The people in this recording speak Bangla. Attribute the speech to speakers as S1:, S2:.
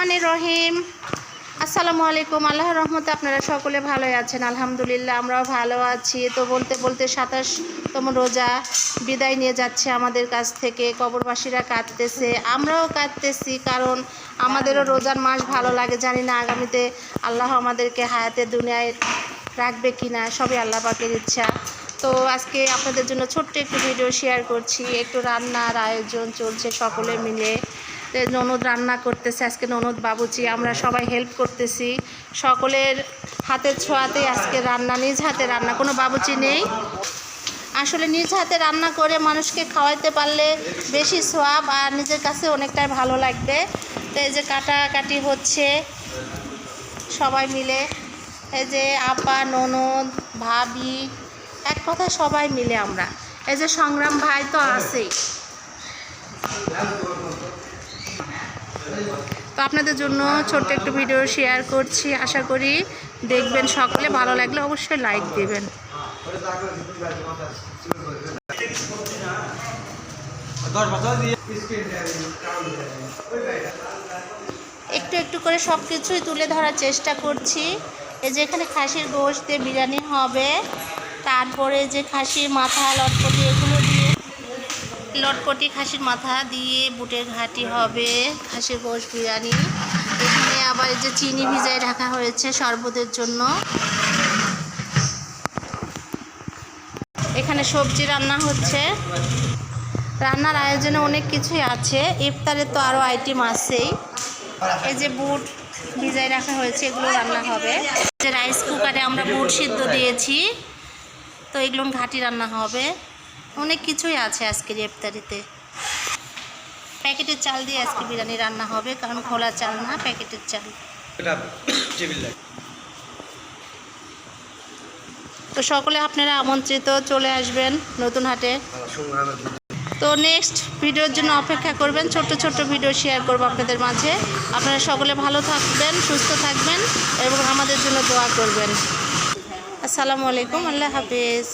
S1: রহমানির রহিম। আসসালামু আলাইকুম। আল্লাহর রহমতে আপনারা সকলে ভালোই আছেন, আলহামদুলিল্লাহ, আমরাও ভালো আছি। তো বলতে বলতে সাতাশতম রোজা বিদায় নিয়ে যাচ্ছে আমাদের কাছ থেকে। কবরবাসীরা কাঁদতেছে, আমরাও কাঁদতেছি কারণ আমাদেরও রোজার মাস ভালো লাগে। জানি না আগামীতে আল্লাহ আমাদেরকে হায়াতে দুনিয়ায় রাখবে কি না সবই আল্লাহ পাকের ইচ্ছা। তো আজকে আপনাদের জন্য ছোট্ট একটু ভিডিও শেয়ার করছি। একটু রান্নার আয়োজন চলছে সকলে মিলে। তো ননদ রান্না করতেছে, আজকে ননদ বাবুচি আমরা সবাই হেল্প করতেছি। সকলের হাতের ছোঁয়াতেই আজকে রান্না, নিজ হাতে রান্না, কোনো বাবুচি নেই। আসলে নিজ হাতে রান্না করে মানুষকে খাওয়াইতে পারলে বেশি সোয়াব আর নিজের কাছে অনেকটাই ভালো লাগবে। তো এই যে কাটাকাটি হচ্ছে, সবাই মিলে। এই যে আপা, ননদ, ভাবি, এক কথা সবাই মিলে আমরা। এই যে সংগ্রাম ভাই তো আছেই। তো আপনাদের জন্য ছোট্ট একটু ভিডিও শেয়ার করছি। আশা করি দেখবেন সকলে। ভালো লাগলে অবশ্যই লাইক দেবেন। একটু একটু করে সব কিছুই তুলে ধরার চেষ্টা করছি। এই যে এখানে খাসির গোশ দিয়ে বিরিয়ানি হবে। তারপরে যে খাসির মাথা, লটপটি, এগুলো লটপটি খাসির মাথা দিয়ে বুটের ঘাটি হবে, খাসির গোশ বিরিয়ানি। এখানে আবার যে চিনি ভিজায় রাখা হয়েছে শরবতের জন্য। এখানে সবজি রান্না হচ্ছে। রান্নার আয়োজনে অনেক কিছুই আছে। ইফতারে তো আরও আইটেম আছেই। এই যে বুট ভিজাই রাখা হয়েছে, এগুলো রান্না হবে। যে রাইস কুকারে আমরা বুট সিদ্ধ দিয়েছি। তো এগুলো ঘাটি রান্না হবে। অনেক কিছুই আছে আজকের ইফতারিতে। প্যাকেটের চাল দিয়ে আজকে বিরিয়ানি রান্না হবে কারণ খোলা চাল না প্যাকেটের চাল। তো সকলে আপনারা আমন্ত্রিত চলে আসবেন নতুন হাটে। তো নেক্সট ভিডিওর জন্য অপেক্ষা করবেন ছোট্ট ছোট্ট ভিডিও শেয়ার করব আপনাদের মাঝে। আপনারা সকলে ভালো থাকবেন সুস্থ থাকবেন এবং আমাদের জন্য দোয়া করবেন। আসসালামু আলাইকুম আল্লাহ হাফিজ।